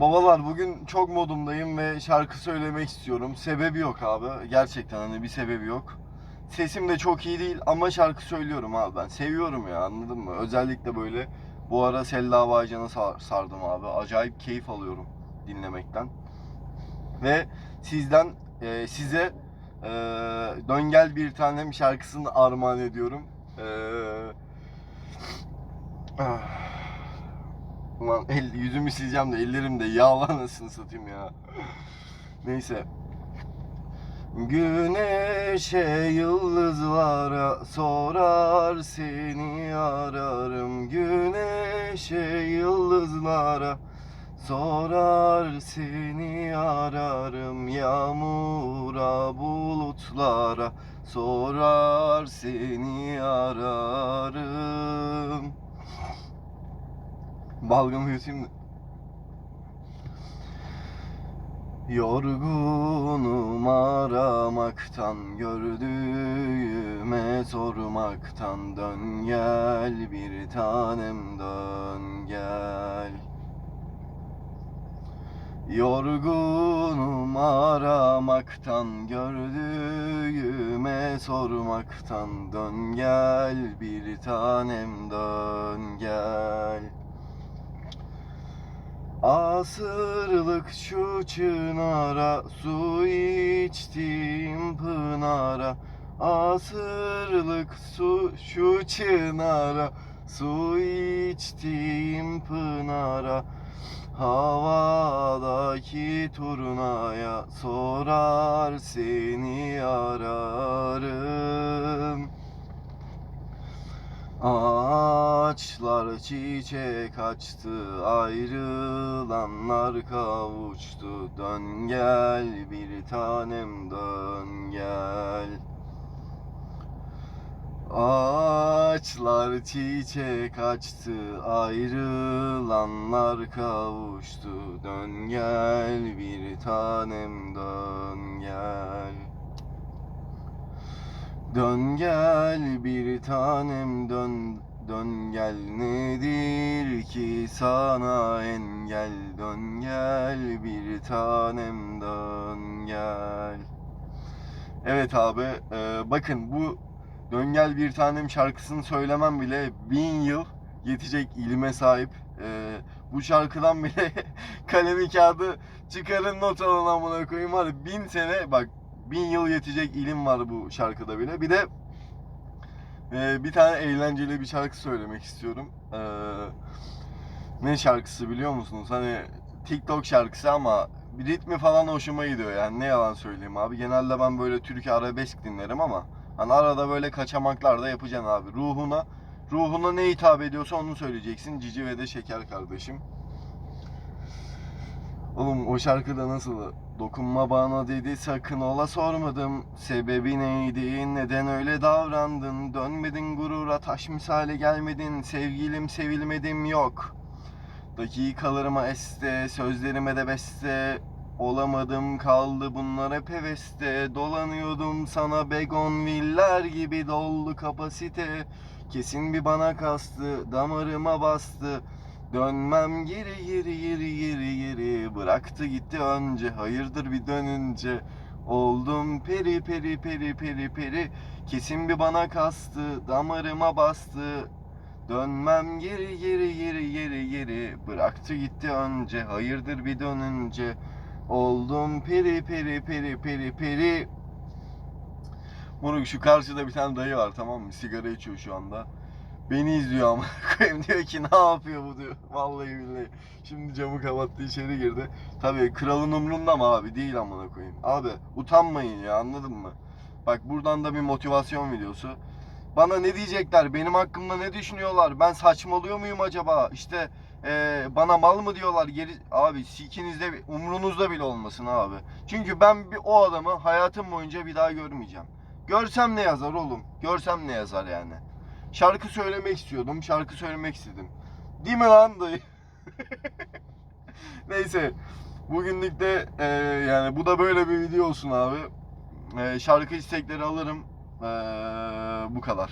Babalar bugün çok modumdayım ve şarkı söylemek istiyorum. Sebebi yok abi. Gerçekten hani bir sebebi yok. Sesim de çok iyi değil ama şarkı söylüyorum abi ben. Seviyorum ya anladın mı? Özellikle böyle bu ara Selda Bağcan'a sar- sardım abi. Acayip keyif alıyorum dinlemekten. Ve sizden e, size e, Dön Gel Bir Tanem şarkısını armağan ediyorum. E, ah. Ulan el, yüzümü sileceğim de ellerim de yağlı anasını satayım ya. Neyse. Güneşe yıldızlara sorar seni ararım Güneşe yıldızlara sorar seni ararım Yağmura bulutlara sorar seni ararım Balgamı yutayım da. Yorgunum aramaktan gördüğüme sormaktan dön gel bir tanem dön gel Yorgunum aramaktan gördüğüme sormaktan dön gel bir tanem dön gel Asırlık şu çınara Su içtim pınara. Asırlık su şu çınara Su içtim pınara. Havadaki turnaya Sorar seni ararım Ağaçlar çiçek açtı, ayrılanlar kavuştu. Dön gel bir tanem dön gel. Ağaçlar çiçek açtı, ayrılanlar kavuştu. Dön gel bir tanem dön gel. Dön gel bir tanem dön dön gel nedir ki sana engel? Dön gel bir tanem dön gel. Evet abi e, bakın bu Dön gel bir tanem şarkısını söylemem bile bin yıl yetecek ilime sahip. E, bu şarkıdan bile kalemi kağıdı çıkarın not alın amına koyayım. Ya, bin sene bak bin yıl yetecek ilim var bu şarkıda bile. Bir de e, bir tane eğlenceli bir şarkı söylemek istiyorum. E, ne şarkısı biliyor musunuz? Hani TikTok şarkısı ama bir ritmi falan hoşuma gidiyor yani ne yalan söyleyeyim abi. Genelde ben böyle Türk arabesk dinlerim ama hani arada böyle kaçamaklar da yapacaksın abi. Ruhuna ruhuna ne hitap ediyorsa onu söyleyeceksin. Cici ve de şeker kardeşim. Oğlum o şarkıda nasıl? Dokunma bana dedi sakın ola sormadım. Sebebi neydi? Neden öyle davrandın? Dönmedin gurura taş misale gelmedin. Sevgilim sevilmedim yok. Dakikalarıma este, sözlerime de beste. Olamadım kaldı bunlar hep heveste. Dolanıyordum sana begonviller gibi doldu kapasite. Kesin bir bana kastı, damarıma bastı. Dönmem geri geri geri geri geri. Bıraktı gitti önce. Hayırdır bir dönünce? Oldum peri peri peri peri peri. Kesin bir bana kastı. Damarıma bastı. Dönmem geri geri geri geri geri. Bıraktı gitti önce. Hayırdır bir dönünce? Oldum peri peri peri peri peri. Moruk şu karşıda bir tane dayı var tamam mı? Sigara içiyor şu anda. Beni izliyor ama koyayım diyor ki ne yapıyor bu diyor. Vallahi billahi. Şimdi camı kapattı içeri girdi. Tabii kralın umrunda mı abi? Değil amına koyayım. Abi utanmayın ya anladın mı? Bak buradan da bir motivasyon videosu. Bana ne diyecekler? Benim hakkımda ne düşünüyorlar? Ben saçmalıyor muyum acaba? İşte eee, bana mal mı diyorlar? Geri abi sikinizde umrunuzda bile olmasın abi. Çünkü ben bir o adamı hayatım boyunca bir daha görmeyeceğim. Görsem ne yazar oğlum? Görsem ne yazar yani? Şarkı söylemek istiyordum. Şarkı söylemek istedim. Değil mi lan dayı? Neyse. Bugünlük de e, yani bu da böyle bir video olsun abi. E, şarkı istekleri alırım. E, bu kadar.